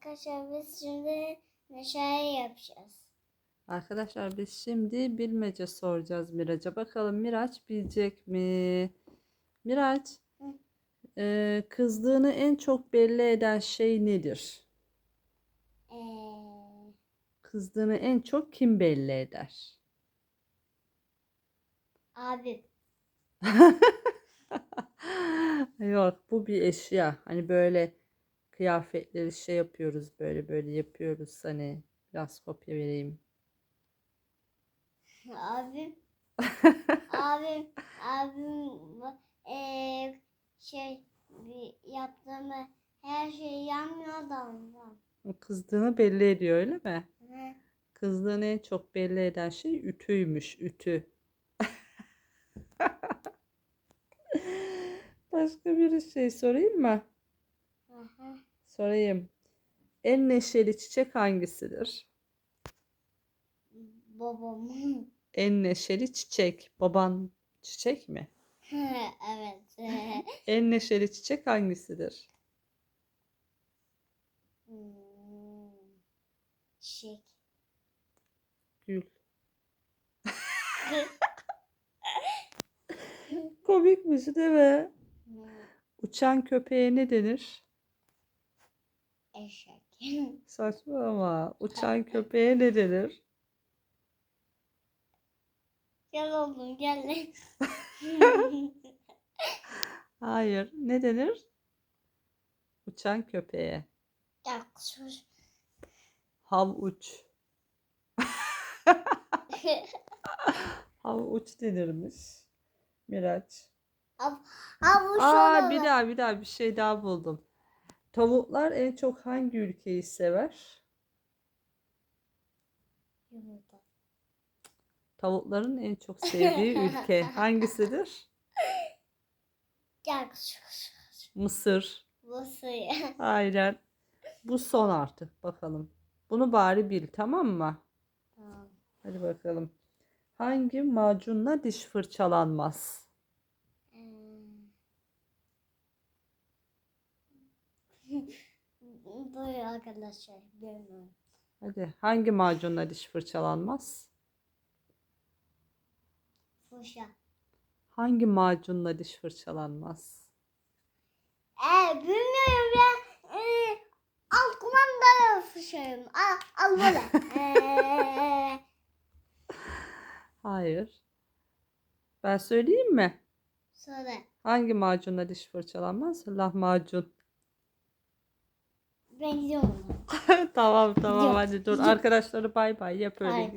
Arkadaşlar biz şimdi meşale yapacağız. Arkadaşlar biz şimdi bilmece soracağız Miraç'a. Bakalım Miraç bilecek mi? Miraç, e, kızdığını en çok belli eden şey nedir? Ee, Kızdığını en çok kim belli eder? abim. Yok, bu bir eşya. Hani böyle kıyafetleri şey yapıyoruz, böyle böyle yapıyoruz. Hani biraz kopya vereyim. Abim. abim. Abim ee, şey yaptığımı her şey yanmıyor da ondan. Kızdığını belli ediyor öyle mi? Hı. Kızdığını en çok belli eden şey ütüymüş, ütü. Başka bir şey sorayım mı? Sorayım. En neşeli çiçek hangisidir? Babam. En neşeli çiçek. Baban çiçek mi? evet. En neşeli çiçek hangisidir? Hmm. Çiçek. Gül. Komikmiş değil mi? Uçan köpeğe ne denir? Eşek. Saçma ama uçan köpeğe ne denir? gel oğlum gel. Hayır. Ne denir? Uçan köpeğe. Gel sus. Hav uç. Hav uç denirmiş. Miraç. Av, avuç Aa bir daha bir daha bir şey daha buldum. Tavuklar en çok hangi ülkeyi sever? Yumurta. Tavukların en çok sevdiği ülke hangisidir? Gel. Mısır. Suya. Aynen. Bu son artık bakalım. Bunu bari bil tamam mı? Tamam. Hadi bakalım. Hangi macunla diş fırçalanmaz? Hmm. Dur arkadaşlar. Bilmiyorum. Hadi hangi macunla diş fırçalanmaz? Fuşa. Hangi macunla diş fırçalanmaz? Ee, bilmiyorum ya. Ee, alt kumandaya fışıyorum. Al, al böyle. Ee, Hayır. Ben söyleyeyim mi? sonra. Hangi macunla diş fırçalanmaz? Lahmacun. Ben gidiyorum. tamam tamam Yok. hadi dur. Arkadaşları bay bay yap öyle. Hayır.